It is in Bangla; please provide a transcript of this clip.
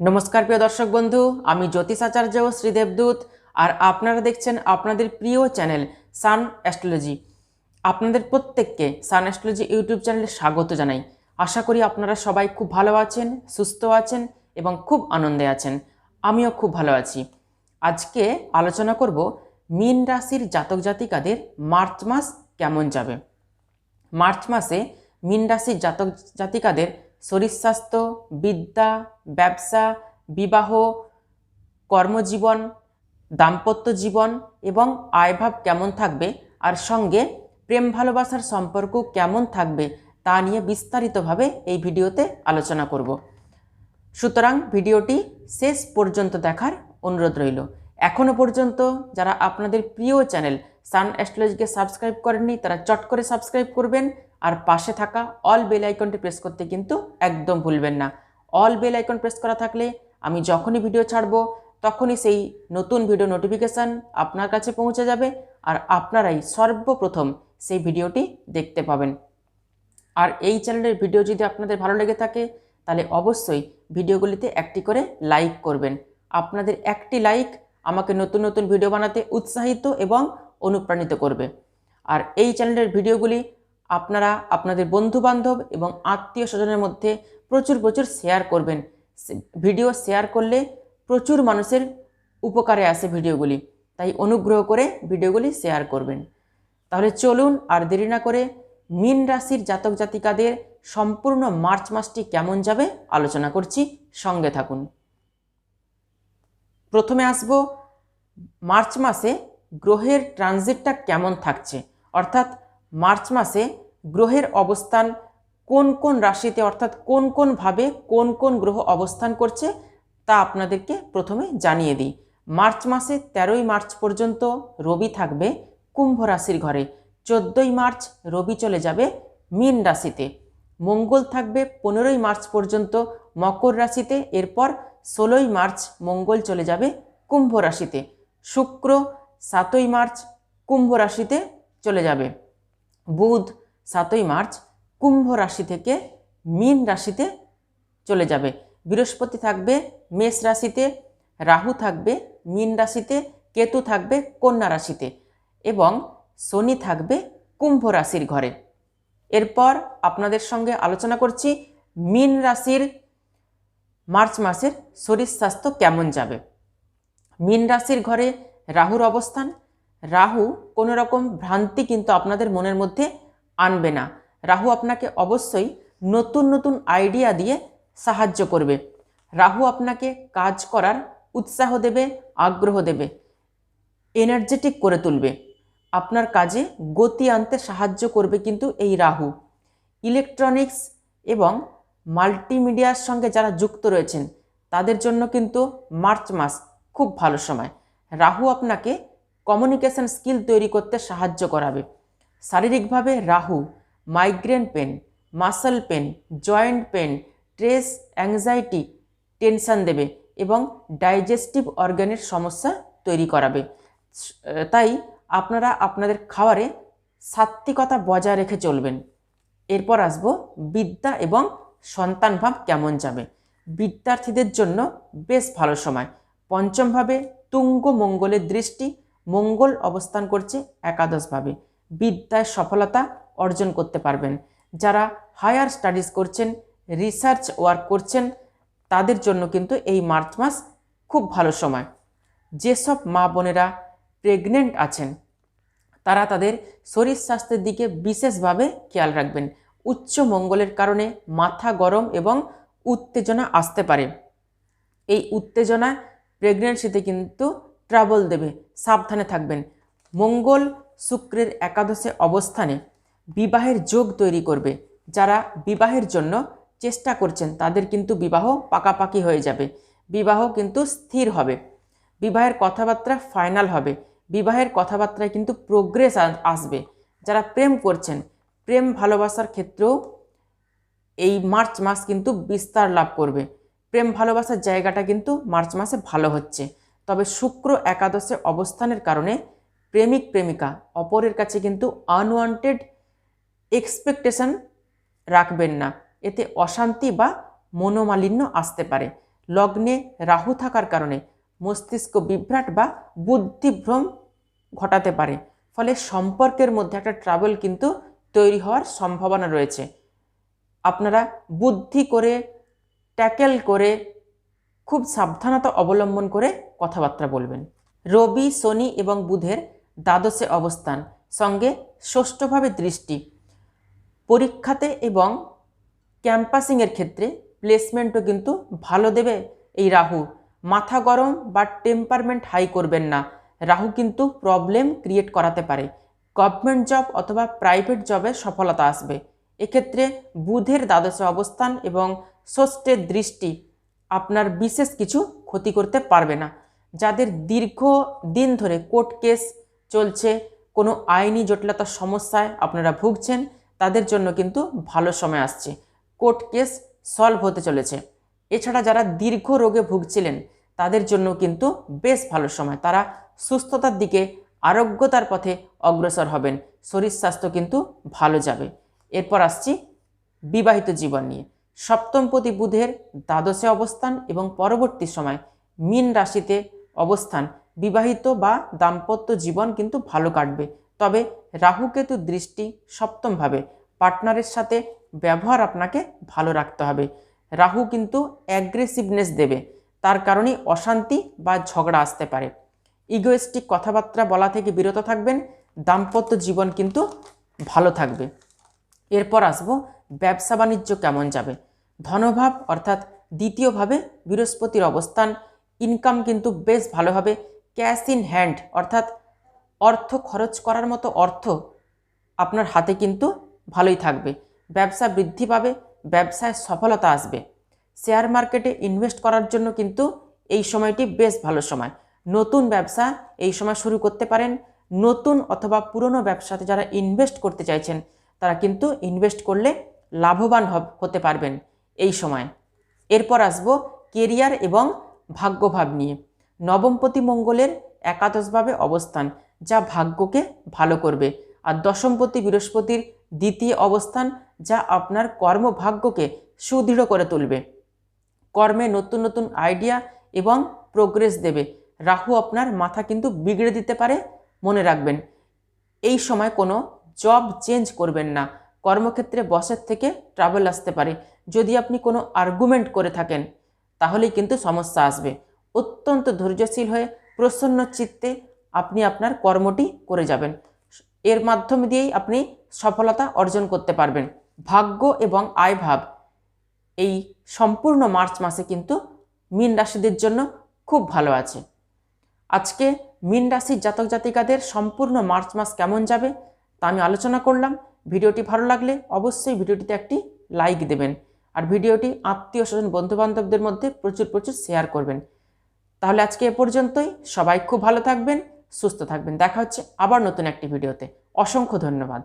নমস্কার প্রিয় দর্শক বন্ধু, আমি জ্যোতিষ আচার্য শ্রীদেবদূত আর আপনারা দেখছেন আপনাদের প্রিয় চ্যানেল সান অ্যাস্ট্রোলজি। আপনাদের প্রত্যেককে সান অ্যাস্ট্রোলজি ইউটিউব চ্যানেলে স্বাগত জানাই। আশা করি আপনারা সবাই খুব ভালো আছেন, সুস্থ আছেন এবং খুব আনন্দে আছেন। আমিও খুব ভালো আছি। আজকে আলোচনা করব মীন রাশির জাতক জাতিকাদের মার্চ মাস কেমন যাবে। মার্চ মাসে মীন রাশির জাতক জাতিকাদের শরীর স্বাস্থ্য বিদ্যা, ব্যবসা, বিবাহ, কর্মজীবন, দাম্পত্য জীবন এবং আয়ভাব কেমন থাকবে? আর সঙ্গে প্রেম ভালোবাসার সম্পর্ক কেমন থাকবে? তা নিয়ে বিস্তারিতভাবে এই ভিডিওতে আলোচনা করব। সুতরাং ভিডিওটি শেষ পর্যন্ত দেখার অনুরোধ রইল। এখনও পর্যন্ত যারা আপনাদের প্রিয় চ্যানেল সান অ্যাস্ট্রোলজিকে সাবস্ক্রাইব করেননি, তারা চট করে সাবস্ক্রাইব করবেন। আর পাশে থাকা অল বেল আইকনটি প্রেস করতে কিন্তু একদম ভুলবেন না। অল বেল আইকন প্রেস করা থাকলে আমি যখনই ভিডিও ছাড়বো, তখনই সেই নতুন ভিডিও নোটিফিকেশান আপনার কাছে পৌঁছে যাবে আর আপনারাই সর্বপ্রথম সেই ভিডিওটি দেখতে পাবেন। আর এই চ্যানেলের ভিডিও যদি আপনাদের ভালো লেগে থাকে, তাহলে অবশ্যই ভিডিওগুলিতে একটি করে লাইক করবেন। আপনাদের একটি লাইক আমাকে নতুন নতুন ভিডিও বানাতে উৎসাহিত এবং অনুপ্রাণিত করবে। আর এই চ্যানেলের ভিডিওগুলি আপনারা আপনাদের বন্ধুবান্ধব এবং আত্মীয় স্বজনের মধ্যে প্রচুর প্রচুর শেয়ার করবেন। ভিডিও শেয়ার করলে প্রচুর মানুষের উপকারে আসে ভিডিওগুলি তাই অনুগ্রহ করে ভিডিওগুলি শেয়ার করবেন। তাহলে চলুন আর দেরি না করে মিন রাশির জাতক জাতিকাদের সম্পূর্ণ মার্চ মাসটি কেমন যাবে আলোচনা করছি। সঙ্গে থাকুন। প্রথমে আসব, মার্চ মাসে গ্রহের ট্রানজিটটা কেমন থাকছে? অর্থাৎ মার্চ মাসে গ্রহের অবস্থান কোন কোন রাশিতে, অর্থাৎ কোন কোন ভাবে কোন কোন গ্রহ অবস্থান করছে, তা আপনাদেরকে প্রথমে জানিয়ে দিই। মার্চ মাসে তেরোই মার্চ পর্যন্ত রবি থাকবে কুম্ভ রাশির ঘরে। চোদ্দোই মার্চ রবি চলে যাবে মীন রাশিতে। মঙ্গল থাকবে পনেরোই মার্চ পর্যন্ত মকর রাশিতে। এরপর ষোলোই মার্চ মঙ্গল চলে যাবে কুম্ভ রাশিতে। শুক্র সাতই মার্চ কুম্ভ রাশিতে চলে যাবে। বুধ, সাতই মার্চ, কুম্ভ রাশি থেকে মীন রাশিতে চলে যাবে। বৃহস্পতি থাকবে মেষ রাশিতে, রাহু থাকবে মীন রাশিতে, কেতু থাকবে কন্যা রাশিতে এবং শনি থাকবে কুম্ভ রাশির ঘরে। এরপর আপনাদের সঙ্গে আলোচনা করছি মীন রাশির মার্চ মাসের শরীর স্বাস্থ্য কেমন যাবে। মীন রাশির ঘরে রাহুর অবস্থান রাহু কোনো রকম ভ্রান্তি কিন্তু আপনাদের মনের মধ্যে আনবে না। রাহু আপনাকে অবশ্যই নতুন নতুন আইডিয়া দিয়ে সাহায্য করবে। রাহু আপনাকে কাজ করার উৎসাহ দেবে, আগ্রহ দেবে এনার্জেটিক করে তুলবে। আপনার কাজে গতি আনতে সাহায্য করবে কিন্তু এই রাহু। ইলেকট্রনিক্স এবং মাল্টিমিডিয়ার সঙ্গে যারা যুক্ত রয়েছেন, তাদের জন্য কিন্তু মার্চ মাস খুব ভালো সময়। রাহু আপনাকে কমিউনিকেশন স্কিল তৈরি করতে সাহায্য করাবে। শারীরিকভাবে Rahu migraine pain muscle pain joint pain stress anxiety tension দেবে এবং ডাইজেস্টিভ অর্গানের সমস্যা তৈরি করাবে। তাই আপনারা আপনাদের খাবারে সাত্ত্বিকতা বজায় রেখে চলবেন। এরপর আসব বিদ্যা এবং সন্তান ভাব কেমন যাবে। বিদ্যার্থীদের জন্য বেশ ভালো সময়। পঞ্চমভাবে তুঙ্গ মঙ্গলের দৃষ্টি মঙ্গল অবস্থান করছে একাদশভাবে। বিদ্যায় সফলতা অর্জন করতে পারবেন। যারা হায়ার স্টাডিজ করছেন রিসার্চ ওয়ার্ক করছেন, তাদের জন্য কিন্তু এই মার্চ মাস খুব ভালো সময়। যেসব মা বোনেরা প্রেগনেন্ট আছেন, তারা তাদের শরীর স্বাস্থ্যের দিকে বিশেষভাবে খেয়াল রাখবেন। উচ্চ মঙ্গলের কারণে মাথা গরম এবং উত্তেজনা আসতে পারে। এই উত্তেজনা প্রেগনেন্সিতে কিন্তু ট্রাবল দেবে, সাবধানে থাকবেন। মঙ্গল শুক্রের একাদশে অবস্থানে বিবাহের যোগ তৈরি করবে। যারা বিবাহের জন্য চেষ্টা করছেন, তাদের কিন্তু বিবাহ পাকাপাকি হয়ে যাবে। বিবাহ কিন্তু স্থির হবে। বিবাহের কথাবার্তা ফাইনাল হবে। বিবাহের কথাবার্তায় কিন্তু প্রোগ্রেস আসবে। যারা প্রেম করছেন, প্রেম ভালোবাসার ক্ষেত্রেও এই মার্চ মাস কিন্তু বিস্তার লাভ করবে। প্রেম ভালোবাসার জায়গাটা কিন্তু মার্চ মাসে ভালো হচ্ছে। তবে শুক্র একাদশে অবস্থানের কারণে প্রেমিক প্রেমিকা অপরের কাছে কিন্তু আনওয়ান্টেড এক্সপেকটেশন রাখবেন না। এতে অশান্তি বা মনোমালিন্য আসতে পারে। লগ্নে রাহু থাকার কারণে মস্তিষ্ক বিভ্রাট বা বুদ্ধিভ্রম ঘটাতে পারে। ফলে সম্পর্কের মধ্যে একটা ট্রাভেল কিন্তু তৈরি হওয়ার সম্ভাবনা রয়েছে। আপনারা বুদ্ধি করে ট্যাকেল করে খুব সাবধানতা অবলম্বন করে কথাবার্তা বলবেন। রবি, শনি এবং বুধের দ্বাদশে অবস্থান। সঙ্গে ষষ্ঠভাবে দৃষ্টি। পরীক্ষাতে এবং ক্যাম্পাসিংয়ের ক্ষেত্রে প্লেসমেন্টও কিন্তু ভালো দেবে এই রাহু। মাথা গরম বা টেম্পারমেন্ট হাই করবেন না। রাহু কিন্তু প্রবলেম ক্রিয়েট করাতে পারে। গভর্নমেন্ট জব অথবা প্রাইভেট জবে সফলতা আসবে। এক্ষেত্রে বুধের দ্বাদশে অবস্থান এবং ষষ্ঠের দৃষ্টি আপনার বিশেষ কিছু ক্ষতি করতে পারবে না। যাদের দীর্ঘ দিন ধরে কোর্ট কেস চলছে, কোনো আইনি জটিলতার সমস্যায় আপনারা ভুগছেন, তাদের জন্য কিন্তু ভালো সময় আসছে। কোর্ট কেস সলভ হতে চলেছে। এছাড়া যারা দীর্ঘ রোগে ভুগছিলেন, তাদের জন্য কিন্তু বেশ ভালো সময়। তারা সুস্থতার দিকে, আরোগ্যতার পথে অগ্রসর হবেন। শরীর স্বাস্থ্য কিন্তু ভালো যাবে। এরপর আসছি বিবাহিত জীবন নিয়ে। সপ্তমপতি বুধের দ্বাদশে অবস্থান এবং পরবর্তী সময় মীন রাশিতে অবস্থান। বিবাহিত বা দাম্পত্য জীবন কিন্তু ভালো কাটবে। তবে রাহুকেতু দৃষ্টি সপ্তমভাবে। পার্টনারের সাথে ব্যবহার আপনাকে ভালো রাখতে হবে। রাহু কিন্তু অ্যাগ্রেসিভনেস দেবে। তার কারণে অশান্তি বা ঝগড়া আসতে পারে। ইগোয়েস্টিক কথাবার্তা বলা থেকে বিরত থাকবেন। দাম্পত্য জীবন কিন্তু ভালো থাকবে। এরপর আসব ব্যবসা বাণিজ্য কেমন যাবে? ধনভাব অর্থাৎ দ্বিতীয়ভাবে বৃহস্পতির অবস্থান ইনকাম কিন্তু বেশ ভালো হবে। ক্যাশ ইন হ্যান্ড অর্থাৎ অর্থ খরচ করার মতো অর্থ আপনার হাতে কিন্তু ভালোই থাকবে। ব্যবসা বৃদ্ধি পাবে, ব্যবসায় সফলতা আসবে। শেয়ার মার্কেটে ইনভেস্ট করার জন্য কিন্তু এই সময়টি বেশ ভালো সময়। নতুন ব্যবসা এই সময় শুরু করতে পারেন। নতুন অথবা পুরনো ব্যবসাতে যারা ইনভেস্ট করতে চাইছেন, তারা কিন্তু ইনভেস্ট করলে লাভবান হতে পারবেন এই সময়। এরপর আসব কেরিয়ার এবং ভাগ্যভাব নিয়ে। নবমপতি মঙ্গলের একাদশভাবে অবস্থান, যা ভাগ্যকে ভালো করবে। আর দশমপতি বৃহস্পতির দ্বিতীয় অবস্থান, যা আপনার কর্মভাগ্যকে সুদৃঢ় করে তুলবে। কর্মে নতুন নতুন আইডিয়া এবং প্রোগ্রেস দেবে। রাহু আপনার মাথা কিন্তু বিগড়ে দিতে পারে, মনে রাখবেন। এই সময় কোনো জব চেঞ্জ করবেন না। কর্মক্ষেত্রে বসের থেকে ট্রাভেল আসতে পারে। যদি আপনি কোনো আর্গুমেন্ট করে থাকেন, তাহলেই কিন্তু সমস্যা আসবে। অত্যন্ত ধৈর্যশীল হয়ে প্রসন্ন চিত্তে আপনি আপনার কর্মটি করে যাবেন। এর মাধ্যম দিয়েই আপনি সফলতা অর্জন করতে পারবেন। ভাগ্য এবং আয়ভাব এই সম্পূর্ণ মার্চ মাসে কিন্তু মীন রাশিদের জন্য খুব ভালো আছে। আজকে মীন রাশির জাতক জাতিকাদের সম্পূর্ণ মার্চ মাস কেমন যাবে, তা আমি আলোচনা করলাম। ভিডিওটি ভালো লাগলে অবশ্যই ভিডিওটিতে একটি লাইক দেবেন আর ভিডিওটি আত্মীয় স্বজন, বন্ধুবান্ধবদের মধ্যে প্রচুর প্রচুর শেয়ার করবেন। তাহলে আজকে এ পর্যন্তই। সবাই খুব ভালো থাকবেন, সুস্থ থাকবেন। দেখা হচ্ছে আবার নতুন একটি ভিডিওতে। অসংখ্য ধন্যবাদ।